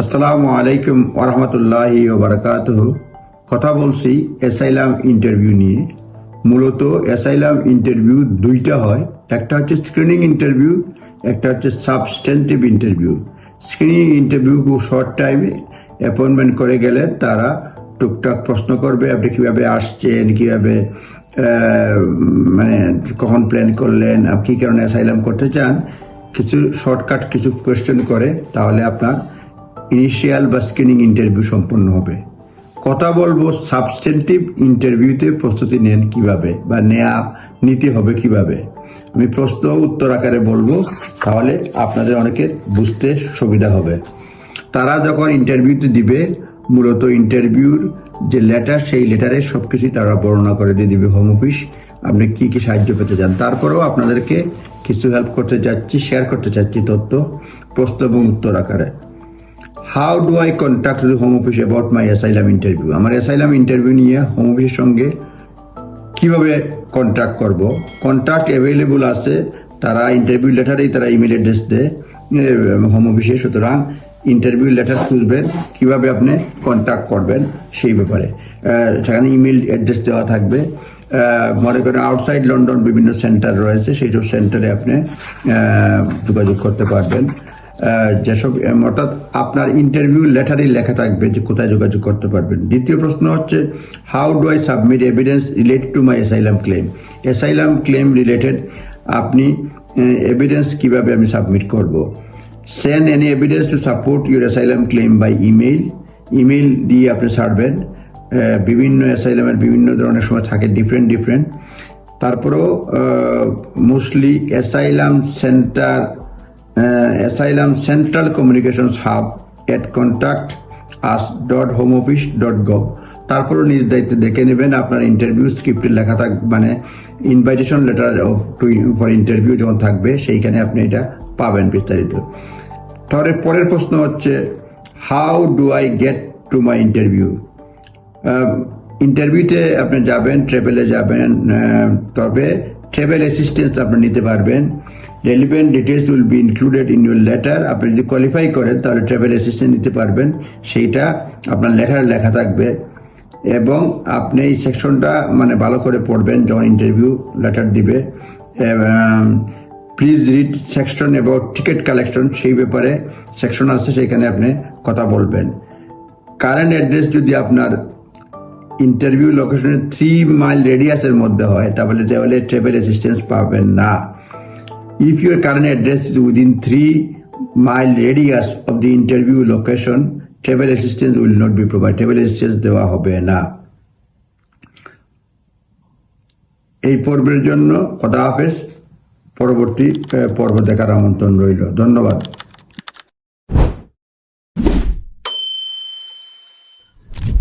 আসসালামু আলাইকুম ওরহমতুল্লাহি ওবরাকাতুহ কথা বলছি অ্যাসাইলাম ইন্টারভিউ নিয়ে। মূলত অ্যাসাইলাম ইন্টারভিউ দুইটা হয়। একটা হচ্ছে স্ক্রিনিং ইন্টারভিউ একটা হচ্ছে সাবস্টেন্টিভ ইন্টারভিউ স্ক্রিনিং ইন্টারভিউ খুব শর্ট টাইমে অ্যাপয়েন্টমেন্ট করে গেলে তারা টুকটাক প্রশ্ন করবে, আপনি কীভাবে আসছেন, কীভাবে মানে কখন প্ল্যান করলেন, আপনি কি কারণে অ্যাসাইলাম করতে চান? কিছু শর্টকাট কিছু কোয়েশ্চেন করে, তাহলে আপনার ইনিশিয়াল বা স্ক্রিনিং ইন্টারভিউ সম্পন্ন হবে। কথা বলব সাবস্টেন্টিভ ইন্টারভিউতে প্রস্তুতি নেন কীভাবে বা নেয়া নিতে হবে কীভাবে। আমি প্রশ্ন উত্তর আকারে বলব, তাহলে আপনাদের অনেকে বুঝতে সুবিধা হবে। তারা যখন ইন্টারভিউতে দিবে, মূলত ইন্টারভিউর যে লেটার সেই লেটারে সব কিছুই তারা বর্ণনা করে দিয়ে দিবে হোম অফিস আপনি কি কি সাহায্য পেতে চান। তারপরেও আপনাদেরকে কিছু হেল্প করতে চাচ্ছি শেয়ার করতে চাচ্ছি তথ্য, প্রশ্ন এবং উত্তর আকারে। How do I contact the home office about my asylum interview আমার অ্যাসাইলাম ইন্টারভিউ নিয়ে হোম অফিসের সঙ্গে কীভাবে কন্ট্যাক্ট করব? কন্ট্যাক্ট অ্যাভেলেবল আছে, তারা ইন্টারভিউ লেটারেই তারা ইমেল অ্যাড্রেস দেয় হোম অফিসে সুতরাং ইন্টারভিউ লেটার খুঁজবেন, কীভাবে আপনি কন্ট্যাক্ট করবেন, সেই ব্যাপারে। সেখানে ইমেল অ্যাড্রেস দেওয়া থাকবে। মনে করেন আউটসাইড লন্ডন বিভিন্ন সেন্টার রয়েছে সেই সব সেন্টারে আপনি যোগাযোগ করতে পারবেন। যেসব অর্থাৎ আপনার ইন্টারভিউ লেটারে লেখা থাকবে যে কোথায় যোগাযোগ করতে পারবেন। দ্বিতীয় প্রশ্ন হচ্ছে how do I submit evidence related to my asylum claim asylum claim related আপনি এভিডেন্স কীভাবে আমি সাবমিট করব? Send any evidence to support your asylum claim by email email দিয়ে আপনি ছাড়বেন। বিভিন্ন অ্যাসাইলামের বিভিন্ন ধরনের সময় থাকে ডিফারেন্ট ডিফারেন্ট তারপরেও mostly asylum centre asylum central communications hub at contact us dot home office dot gov তারপরও নিজ দায়িত্বে দেখে নেবেন, আপনার ইন্টারভিউ স্ক্রিপ্টে লেখা থাক মানে invitation letter of to for interview যখন থাকবে, সেইখানে আপনি এটা পাবেন বিস্তারিত। তাহলে পরের প্রশ্ন হচ্ছে how do I get to my interview ইন্টারভিউতে আপনি যাবেন ট্রেভেলে যাবেন তবে ট্রেভেল অ্যাসিস্ট্যান্স আপনি নিতে পারবেন। Relevant details will be included in your letter আপনি যদি কোয়ালিফাই করেন, তাহলে ট্রাভেল অ্যাসিস্ট্যান্ট নিতে পারবেন। সেইটা আপনার লেখার লেখা থাকবে। এবং আপনি এই সেকশনটা মানে ভালো করে পড়বেন যখন ইন্টারভিউ লেটার দিবে। Please read section about ticket collection সেই ব্যাপারে সেকশন আছে, সেখানে আপনি কথা বলবেন। কারেন্ট অ্যাড্রেস যদি আপনার ইন্টারভিউ লোকেশনের থ্রি মাইল রেডিয়াসের মধ্যে হয়। তাহলে তাহলে ট্রাভেল অ্যাসিস্ট্যান্স পাবেন না। If your current address is within three mile radius of the interview location travel assistance will not be provide travel assistance দেওয়া হবে না। এই পর্বের জন্য কথা হাফেজ। পরবর্তী পর্ব দেখার আমন্ত্রণ রইল। ধন্যবাদ।